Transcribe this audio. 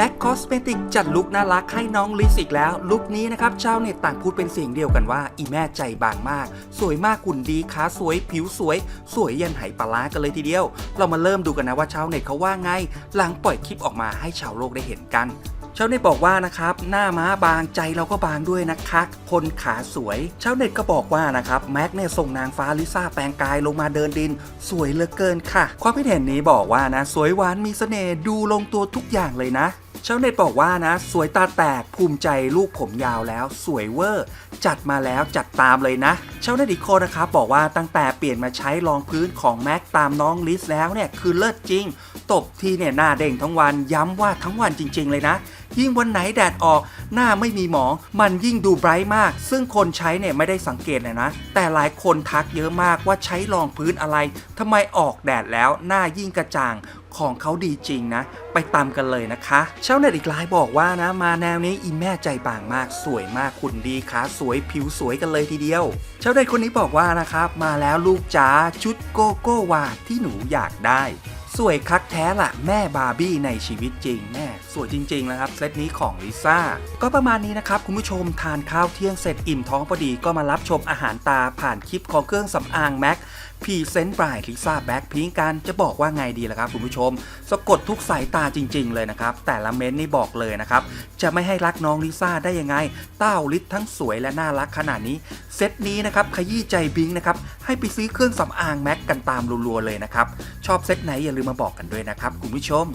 แบ็คคอสเมติกจัดลุคน่ารักให้น้องลิซอีกแล้ว ลุคนี้นะครับชาวเน็ตต่างพูดเป็นเสียงเดียวกันว่า อีแม่ใจบางมาก สวยมากหุ่นดีขาสวย ผิวสวย สวยยันไหปลาร้ากันเลยทีเดียว เรามาเริ่มดูกันนะว่าชาวเน็ตเขาว่าไง หลังปล่อยคลิปออกมาให้ชาวโลกได้เห็นกันชาวเน็ตบอกว่านะครับหน้าม้าบางใจเราก็บางด้วยนะคะคนขาสวยชาวเน็ตก็บอกว่านะครับแม็กเนี่ยส่งนางฟ้าลิซ่าแปลงกายลงมาเดินดิน สวยเหลือเกินค่ะ ความคิดเห็นนี้บอกว่านะ สวยหวานมีเสน่ห์ดูลงตัวทุกอย่างเลยนะ ชาวเน็ตบอกว่านะ สวยตาแตกภูมิใจลูกผมยาวแล้วสวยเวอร์ จัดมาแล้วจัดตามเลยนะชาวเน็ตอีกคนนะครับบอกว่าตั้งแต่เปลี่ยนมาใช้รองพื้นของแม็กตามน้องลิสแล้วเนี่ยคือเลิศจริง ตบทีเนี่ยหน้าเด้งทั้งวันย้ำว่าทั้งวันจริง ๆ เลยนะ ยิ่งวันไหนแดดออกหน้าไม่มีหมอง มันยิ่งดูไบรท์มาก ซึ่งคนใช้เนี่ยไม่ได้สังเกตเลยนะ แต่หลายคนทักเยอะมากว่าใช้รองพื้นอะไรทำไมออกแดดแล้วหน้ายิ่งกระจ่าง ของเขาดีจริงนะ ไปตามกันเลยนะคะชาวเน็ตอีกหลายบอกว่านะ มาแนวนี้อีแม่ใจบางมากสวยมากคุณดีขาสวยผิวสวยกันเลยทีเดียวชาวเน็ตคนนี้บอกว่านะครับ มาแล้วลูกจ๋าชุดโกโก้วาที่หนูอยากได้ วยคักแท้ละแม่บาร์บี้ในชีวิตจริงแม่สวยจริงๆนะครับเซตนี้ของลิซ่าก็ประมาณนี้นะครับคุณผู้ชมทานข้าวเที่ยงเสร็จอิ่มท้องพอดีก็มารับชมอาหารตาผ่านคลิปของเครื่องสำอางแม็กพรีเซนต์บรายลิซ่าแบ็คพิงกันจะบอกว่าไงดีล่ะครับคุณผู้ชม สะกดทุกสายตาจริง ๆ เลยนะครับ แต่ละเม้นต์นี่บอกเลยนะครับ จะไม่ให้รักน้องลิซ่าได้ยังไง เต้าลิศทั้งสวยและน่ารักขนาดนี้ เซตนี้นะครับ ขยี้ใจบิงนะครับ ให้ไปซื้อเครื่องสำอางแม็กกันตามรัวๆเลยนะครับชอบเซตไหนอย่าลืมมาบอกกันด้วยนะครับคุณผู้ชม